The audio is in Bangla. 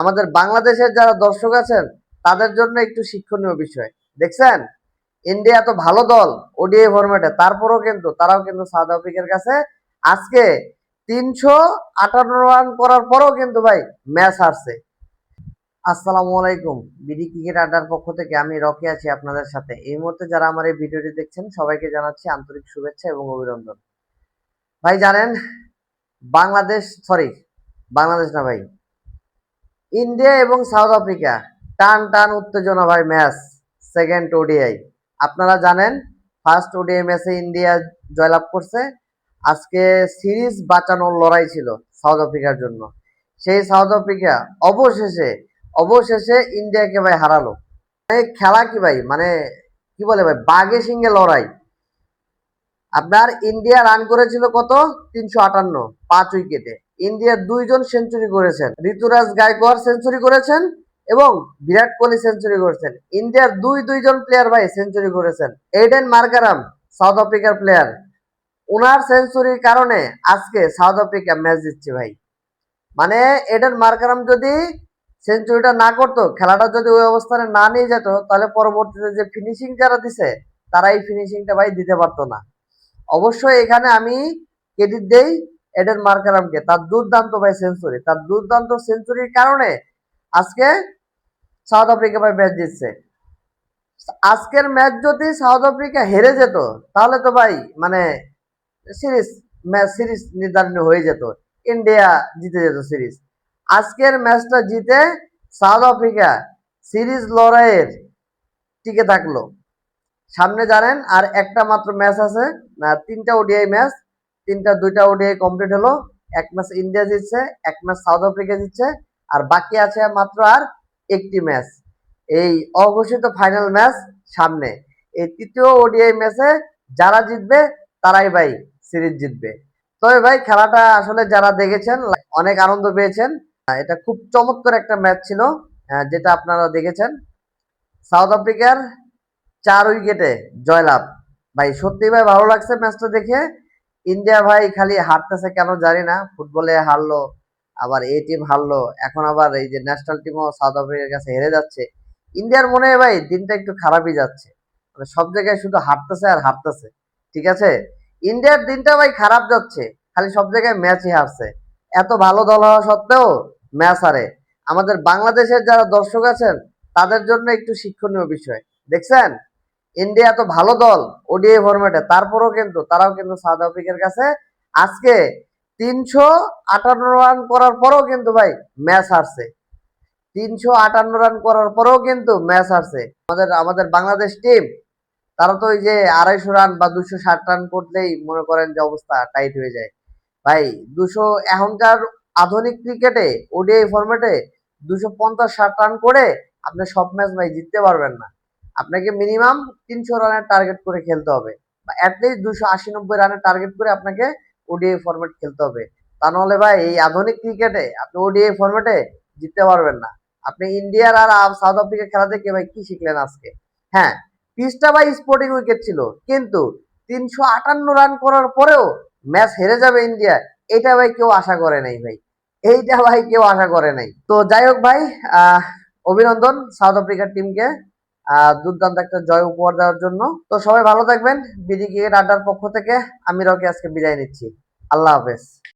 আমাদের বাংলাদেশের যারা দর্শক আছেন, তাদের জন্য একটু শিক্ষণীয় বিষয়। দেখছেন? ইন্ডিয়া তো ভালো দল ওডিআই ফরম্যাটে তারপরও কিন্তু, তারাও কিন্তু সাউথ আফ্রিকার কাছে। আজকে তিনশো আটান্ন রান করার পরও কিন্তু ভাই ম্যাচ হারছে। আসসালামু আলাইকুম। বিডি ক্রিকেট আড্ডার পক্ষ থেকে আমি রকি আছি আপনাদের সাথে। এই মুহূর্তে যারা আমার এই ভিডিওটি দেখছেন, সবাইকে জানাচ্ছি আন্তরিক শুভেচ্ছা এবং অভিনন্দন। ভাই, জানেন, বাংলাদেশ সরি বাংলাদেশ না ভাই ইন্ডিয়া এবং সাউথ আফ্রিকা। টান টান, উত্তেজনা ভাই, ম্যাচ। সেকেন্ড ওডিআই আপনারা জানেন ফার্স্ট ওডিআই ম্যাচে ইন্ডিয়া জয়লাভ করছে। আজকে সিরিজ বাঁচানোর লড়াই ছিল সাউথ আফ্রিকার জন্য। সেই সাউথ আফ্রিকা অবশেষে অবশেষে ইন্ডিয়াকে ভাই হারালো। মানে খেলা কি ভাই? মানে কি বলে ভাই? বাঘে সিংহে লড়াই। আপনার ইন্ডিয়া রান করেছিল কত? তিনশো আটান্ন, পাঁচ উইকেটে। ইন্ডিয়ার দুইজন সেঞ্চুরি করেছেন। ঋতুরাজ গায়কোয়াড় সেঞ্চুরি করেছেন এবং বিরাট কোহলি সেঞ্চুরি করেছেন। ইন্ডিয়ার দুই দুইজন প্লেয়ার ভাই সেঞ্চুরি করেছেন। এইডেন মার্কারাম সাউথ আফ্রিকার প্লেয়ার ওনার সেঞ্চুরির কারণে আজকে সাউথ আফ্রিকা ম্যাচ দিচ্ছে ভাই। মানে এডেন মার্কারাম যদি সেঞ্চুরিটা না করতো, খেলাটা যদি ওই অবস্থানে না নিয়ে যেত, তাহলে পরবর্তীতে যে ফিনিশিং যারা দিছে, তারা এই ফিনিশিংটা ভাই দিতে পারতো না। অবশ্যই এখানে আমি ক্রেডিট দেই এডেন মার্কারামকে তার দুর্দান্ত ভাই সেঞ্চুরি। তার দুর্দান্ত সেঞ্চুরির কারণে আজকে সাউথ আফ্রিকা ভাই ম্যাচ জিতছে। আজকের ম্যাচ যদি সাউথ আফ্রিকা হেরে যেত, তাহলে তো ভাই মানে সিরিজ ম্যাচ সিরিজ নির্ধারণ হয়ে যেত। ইন্ডিয়া জিতে যেত সিরিজ। আজকের ম্যাচটা জিতে সাউথ আফ্রিকা সিরিজ লড়াইয়ের টিকে থাকল। সামনে জানেন আর একটা মাত্র ম্যাচ আছে না তিনটা ওডিআই ম্যাচ তিনটা দুইটা ওডিআই কমপ্লিট হলো। এক ম্যাচ ইন্ডিয়া জিতছে এক ম্যাচ সাউথ আফ্রিকা জিতছে আর বাকি আছে মাত্র আর একটি ম্যাচ এই অঘোষিত ফাইনাল ম্যাচ সামনে। এই তৃতীয় ওডিআই ম্যাচে যারা জিতবে তারাই ভাই সিরিজ জিতবে। তবে ভাই খেলাটা আসলে যারা দেখেছেন অনেক আনন্দ পেয়েছেন। এটা খুব চমৎকার একটা ম্যাচ ছিল আহ, যেটা আপনারা দেখেছেন। সাউথ আফ্রিকার চার উইকেটে জয়লাভ। ভাই সত্যি ভাই ভালো লাগছে ম্যাচটা দেখে। ইন্ডিয়া ভাই খালি হারতেছে কেন জানি না, ফুটবলে হারলো, আবার এই টিম হারলো, এখন আবার এই যে ন্যাশনাল টিমও সাউথ আফ্রিকার কাছে হেরে যাচ্ছে। ইন্ডিয়ার মনে হয় ভাই দিনটা একটু খারাপই যাচ্ছে। মানে সব জায়গায় শুধু হারতেছে আর হারতেছে, ঠিক আছে? ইন্ডিয়ার দিনটা ভাই খারাপ যাচ্ছে, খালি সব জায়গায় ম্যাচই হারছে। এত ভালো দল হওয়া সত্ত্বেও ম্যাচ হারে। আমাদের বাংলাদেশের যারা দর্শক আছেন, তাদের জন্য একটু শিক্ষণীয় বিষয়। দেখছেন? ইন্ডিয়া তো ভালো দল ওডিআই ফরম্যাটে তারপরেও কিন্তু, তারাও কিন্তু সাউথ আফ্রিকার কাছে। আজকে তিনশো আটান্ন রান করার পরেও কিন্তু ভাই ম্যাচ হারছে। তিনশো আটান্ন রান করার পরেও কিন্তু ম্যাচ হারছে। আমাদের আমাদের বাংলাদেশ টিম তারা তো ওই যে আড়াইশো রান বা দুশো ষাট রান করলেই মনে করেন যে অবস্থা টাইট হয়ে যায়। ভাই দুশো এখনকার আধুনিক ক্রিকেটে ওডিআই ফরম্যাটে দুশো পঞ্চাশ ষাট রান করে আপনি সব ম্যাচ ভাই জিততে পারবেন না। আপনাকে মিনিমাম তিনশো রানের টার্গেট করে খেলতে হবে। বা অ্যাটলিস্ট দুশো আশি নব্বই রানের টার্গেট করে আপনাকে ওডিআই ফরম্যাট খেলতে হবে। তা নাহলে ভাই, এই আধুনিক ক্রিকেটে আপনি ওডিআই ফরম্যাটে জিততে পারবেন না। আপনি ইন্ডিয়ার আর সাউথ আফ্রিকা খেলা থেকে ভাই কি শিখলেন আজকে? হ্যাঁ পিচটা ভাই স্পোর্টিং উইকেট ছিল। কিন্তু তিনশো আটান্ন রান করার পরেও ম্যাচ হেরে যাবে ইন্ডিয়া, এটা ভাই কেউ আশা করে নাই ভাই। এইটা ভাই কেউ আশা করে নাই। তো যাই হোক ভাই অভিনন্দন সাউথ আফ্রিকার টিমকে দুর্দান্ত একটা জয় উপহার দেওয়ার জন্য। তো সবাই ভালো থাকবেন। বিডি ক্রিকেট আড্ডার পক্ষ থেকে আমি রকি আজকে বিদায় নিচ্ছি। আল্লাহ হাফেজ।